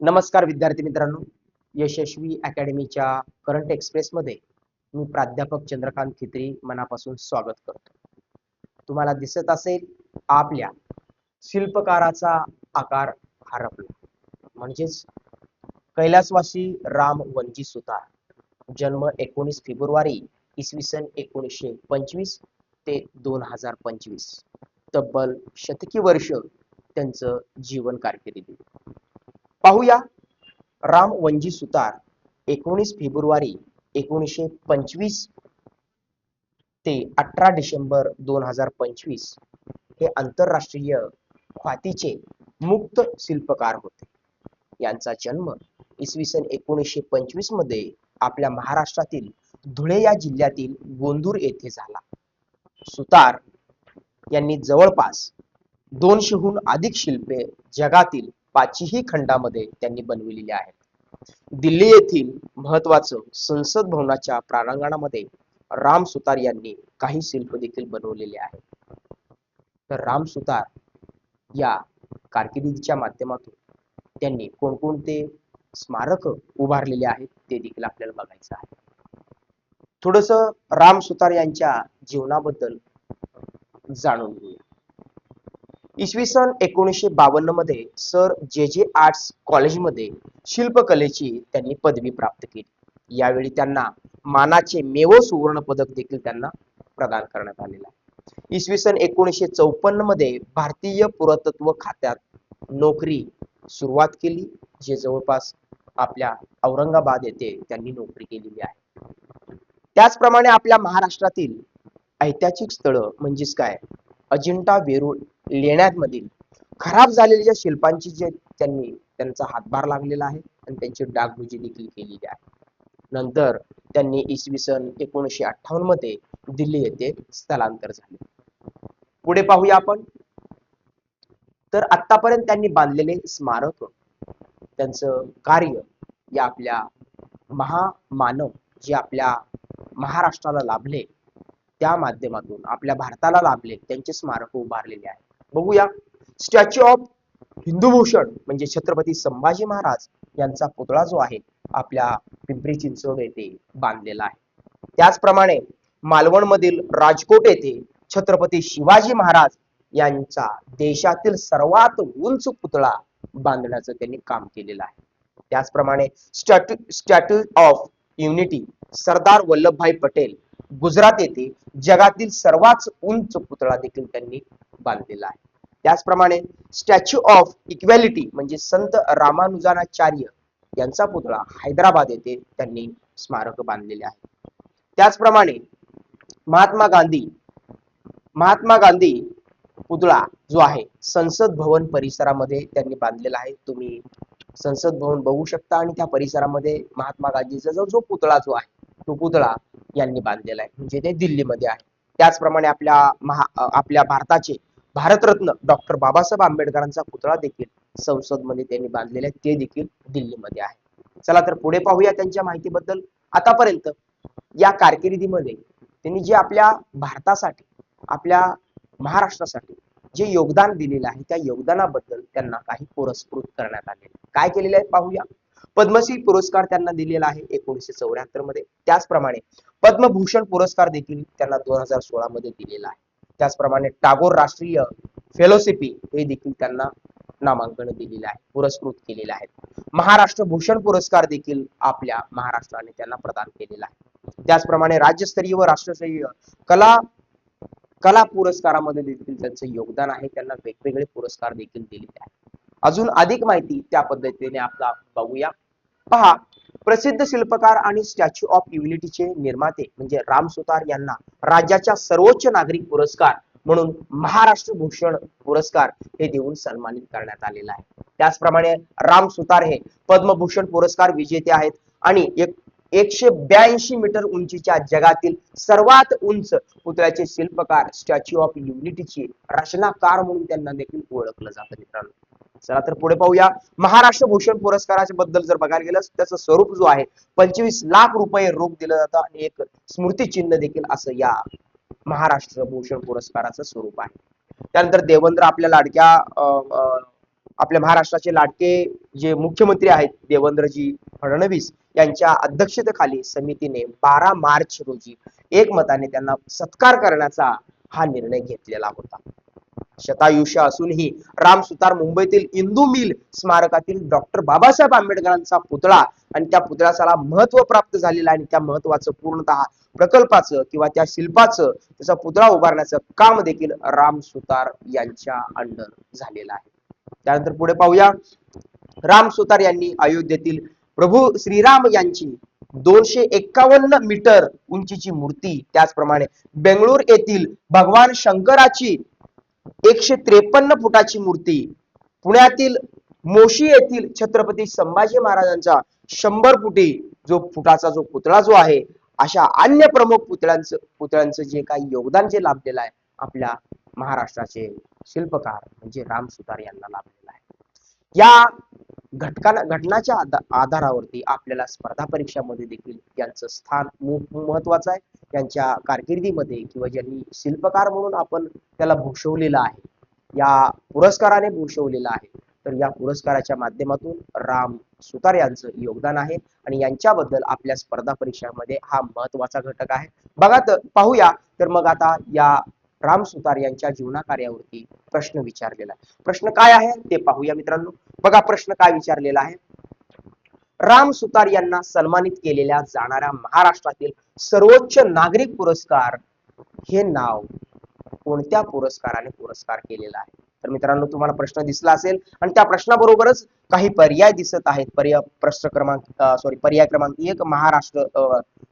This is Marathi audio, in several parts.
नमस्कार विद्यार्थी मित्रांनो. यशस्वी अकॅडमीच्या करंट एक्सप्रेसमध्ये मी प्राध्यापक चंद्रकांत खित्री मनापासून स्वागत करतो. तुम्हाला दिसत असेल आपल्या शिल्पकाराचा आकार हरपला. म्हणजेच कैलासवासी राम वंजी सुतार. जन्म एकोणीस फेब्रुवारी इसवी सन एकोणीसशे पंचवीस ते दोन हजार पंचवीस. तब्बल शतकी वर्ष त्यांचं जीवन कारकिर्दी. पाहूया. राम वंजी सुतार एकोणीस फेब्रुवारी एकोणीसशे पंचवीस ते अठरा डिसेंबर दोन हजार पंचवीस हे आंतरराष्ट्रीय ख्वातीचे मुक्त शिल्पकार होते. यांचा जन्म इसवी सन एकोणीसशे पंचवीसमध्ये आपल्या महाराष्ट्रातील धुळे या जिल्ह्यातील गोंदूर येथे झाला. सुतार यांनी जवळपास दोनशेहून अधिक शिल्पे जगातील पाचही खंडामध्ये त्यांनी बनविलेली आहेत. दिल्ली येथील महत्वाचं संसद भवनाच्या प्रांगणामध्ये राम सुतार यांनी काही शिल्प देखील बनवलेले आहेत. तर राम सुतार या कारकिर्दीच्या माध्यमातून त्यांनी कोणकोणते स्मारक उभारलेले आहेत ते देखील आपल्याला बघायचं आहे. थोडस राम सुतार यांच्या जीवनाबद्दल जाणून घेऊया. इसवी सन एकोणीसशे बावन्नमध्ये सर जे जे आर्ट्स कॉलेजमध्ये शिल्पकलेची त्यांनी पदवी प्राप्त केली. यावेळी त्यांना मानाचे मेवो सुवर्ण पदक देखील त्यांना प्रदान करण्यात आलेलं आहे. इसवी सन एकोणीसशे चौपन्नमध्ये भारतीय पुरातत्व खात्यात नोकरी सुरुवात केली जे जवळपास आपल्या औरंगाबाद येथे त्यांनी नोकरी केलेली आहे. त्याचप्रमाणे आपल्या महाराष्ट्रातील ऐतिहासिक स्थळं म्हणजेच काय? अजिंठा वेरूळ लेण्यांमधील खराब झालेल्या शिल्पांची जे त्यांनी त्यांचा हातभार लागलेला आहे आणि त्यांची डागडुजी देखील केलेली आहे. नंतर त्यांनी इसवी सन एकोणीसशे अठ्ठावन्नमध्ये दिल्ली येथे स्थलांतर झाले. पुढे पाहूया आपण. तर आतापर्यंत त्यांनी बांधलेले स्मारक त्यांचं कार्य या आपल्या महामानव जे आपल्या महाराष्ट्राला लाभले त्या माध्यमातून आपल्या भारताला लाभले त्यांचे स्मारक उभारलेले आहे. बघूया. स्टॅच्यू ऑफ हिंदूभूषण म्हणजे छत्रपती संभाजी महाराज यांचा पुतळा जो आहे आपल्या पिंपरी चिंचवड येथे बांधलेला आहे. त्याचप्रमाणे मालवणमधील राजकोट येथे छत्रपती शिवाजी महाराज यांचा देशातील सर्वात उंच पुतळा बांधण्याचं त्यांनी काम केलेलं आहे. त्याचप्रमाणे statue statue of unity Sardar Vallabhbhai Patel Gujarat येथे जगातील सर्वात उंच पुतळा देखील त्यांनी बांधलेला आहे. त्याचप्रमाणे स्टॅच्यू ऑफ इक्वॅलिटी म्हणजे संत रामानुजानाचार्य यांचा पुतळा हैदराबाद येथे त्यांनी स्मारक बांधलेले आहे. त्याचप्रमाणे महात्मा गांधी महात्मा गांधी पुतळा जो आहे संसद भवन परिसरामध्ये त्यांनी बांधलेला आहे. तुम्ही संसद भवन बघू शकता आणि त्या परिसरामध्ये महात्मा गांधीचा जो पुतळा जो आहे तो पुतळा यांनी बांधलेला आहे. म्हणजे ते दिल्लीमध्ये आहे. त्याचप्रमाणे आपल्या महा आपल्या भारताचे भारतरत्न डॉक्टर बाबासाहेब आंबेडकरांचा पुतळा देखील संसदमध्ये त्यांनी बांधलेला आहे. ते देखील दिल्लीमध्ये आहे. चला तर पुढे पाहूया त्यांच्या माहितीबद्दल. आतापर्यंत या कारकिर्दीमध्ये त्यांनी जे आपल्या भारतासाठी आपल्या महाराष्ट्रासाठी जे योगदान दिलेलं आहे त्या योगदानाबद्दल त्यांना काही पुरस्कृत करण्यात आले काय केलेले आहे पाहूया. पद्मश्री पुरस्कार त्यांना दिलेला आहे एकोणीसशे चौऱ्याहत्तरमध्ये. त्याचप्रमाणे पद्मभूषण पुरस्कार देखील त्यांना दोन हजार सोळा मध्ये दिलेला आहे. त्याचप्रमाणे टागोर राष्ट्रीय फेलोशिपी हे देखील त्यांना नामांकन दिलेले आहे पुरस्कृत केलेले आहेत महाराष्ट्र भूषण पुरस्कार देखील आपल्या महाराष्ट्राने त्यांना प्रदान केलेला आहे. त्याचप्रमाणे राज्यस्तरीय व राष्ट्रस्तरीय कला कला पुरस्कारामध्ये देखील त्यांचं योगदान आहे. त्यांना वेगवेगळे पुरस्कार देखील दिलेले आहेत. अजून अधिक माहिती त्या पद्धतीने आपला बघूया. पहा प्रसिद्ध शिल्पकार आणि स्टॅच्यू ऑफ युनिटीचे निर्माते म्हणजे राम सुतार यांना राज्याच्या सर्वोच्च नागरिक पुरस्कार म्हणून महाराष्ट्र भूषण पुरस्कार हे देऊन सन्मानित करण्यात आलेला आहे. त्याचप्रमाणे राम सुतार हे पद्मभूषण पुरस्कार विजेते आहेत आणि एक एकशे ब्याऐंशी मीटर उंचीच्या जगातील सर्वात उंच पुतळ्याचे शिल्पकार स्टॅच्यू ऑफ युनिटीची रचनाकार म्हणून त्यांना देखील ओळखलं जातं मित्रांनो. चला तर पुढे पाहूया. महाराष्ट्र भूषण पुरस्काराच्या बद्दल जर बघायला गेलं त्याचं स्वरूप जो आहे पंचवीस लाख रुपये रोख दिलं जातं आणि एक स्मृतिचिन्ह देखील असं या महाराष्ट्र भूषण पुरस्काराचं स्वरूप आहे. त्यानंतर देवेंद्र आपल्या लाडक्या अं, अं, आपल्या महाराष्ट्राचे लाडके जे मुख्यमंत्री आहेत देवेंद्रजी फडणवीस यांच्या अध्यक्षतेखाली समितीने बारा मार्च रोजी एकमताने त्यांना सत्कार करण्याचा हा निर्णय घेतलेला होता. शतायुष्य असूनही राम सुतार मुंबईतील इंदू मिल स्मारकातील डॉक्टर बाबासाहेब आंबेडकरांचा पुतळा आणि त्या पुतळ्याला महत्त्व प्राप्त झालेलं आणि त्या महत्वाचं पूर्णतः प्रकल्पाचं किंवा त्या शिल्पाचं त्याचा पुतळा उभारण्याचं काम देखील राम सुतार यांच्या अंडर झालेलं आहे. त्यानंतर पुढे पाहूया. राम सुतार यांनी अयोध्येतील प्रभू श्रीराम यांची दोनशे एक्कावन्न मीटर उंचीची मूर्ती त्याचप्रमाणे बेंगळूर येथील भगवान शंकराची एकशे त्रेपन्न फुटाची मूर्ती. पुण्यातील मोशी येथील छत्रपती संभाजी महाराजांचा शंभर फुटी जो फुटाचा जो पुतळा जो आहे अशा अन्य प्रमुख पुतळ्यांचं पुतळ्यांचं जे काही योगदान जे लाभलेलं आहे आपल्या महाराष्ट्राचे शिल्पकार म्हणजे राम सुतार यांना लाभलेलं आहे. या घटकाना घटनाच्या आधारावरती आपल्याला स्पर्धा परीक्षामध्ये देखील यांचं स्थान महत्वाचं आहे. त्यांच्या कारकिर्दीमध्ये किंवा ज्यांनी शिल्पकार म्हणून आपण त्याला भूषवलेलं आहे या पुरस्काराने भूषवलेला आहे तर या पुरस्काराच्या माध्यमातून राम सुतार यांचं योगदान आहे आणि यांच्याबद्दल आपल्या स्पर्धा परीक्षामध्ये हा महत्त्वाचा घटक आहे. बघा तर पाहूया. तर मग आता या राम सुतार यांच्या जीवना कार्यावरती प्रश्न विचारलेला आहे. प्रश्न काय आहे? ते पाहूया मित्रांनो. बघा प्रश्न काय विचारलेला आहे. राम सुतार यांना सन्मानित केलेल्या जाणाऱ्या महाराष्ट्रातील सर्वोच्च नागरिक पुरस्कार हे नाव कोणत्या पुरस्काराने पुरस्कार केलेला आहे? तर मित्रांनो तुम्हाला प्रश्न दिसला असेल आणि त्या प्रश्नाबरोबरच काही पर्याय दिसत आहेत. पर्याय प्रश्न क्रमांक सॉरी पर्याय क्रमांक एक महाराष्ट्र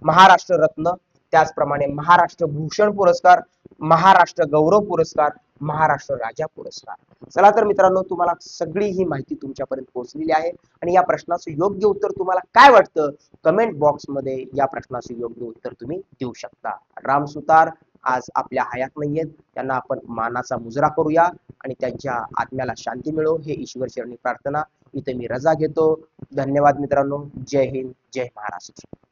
महाराष्ट्र रत्न त्याचप्रमाणे महाराष्ट्र भूषण पुरस्कार महाराष्ट्र गौरव पुरस्कार महाराष्ट्र राजा पुरस्कार. चला तर मित्रांनो तुम्हाला सगळी ही माहिती तुमच्यापर्यंत पोहोचलेली आहे आणि या प्रश्नाचं योग्य उत्तर तुम्हाला काय वाटतं? कमेंट बॉक्समध्ये या प्रश्नाचं योग्य उत्तर तुम्ही देऊ शकता. राम सुतार आज आपल्या हयात नाहीयेत. त्यांना आपण मानाचा मुजरा करूया आणि त्यांच्या आत्म्याला शांती मिळो हे ईश्वर चरणी प्रार्थना. इथे मी रजा घेतो. धन्यवाद मित्रांनो. जय हिंद जय महाराष्ट्र.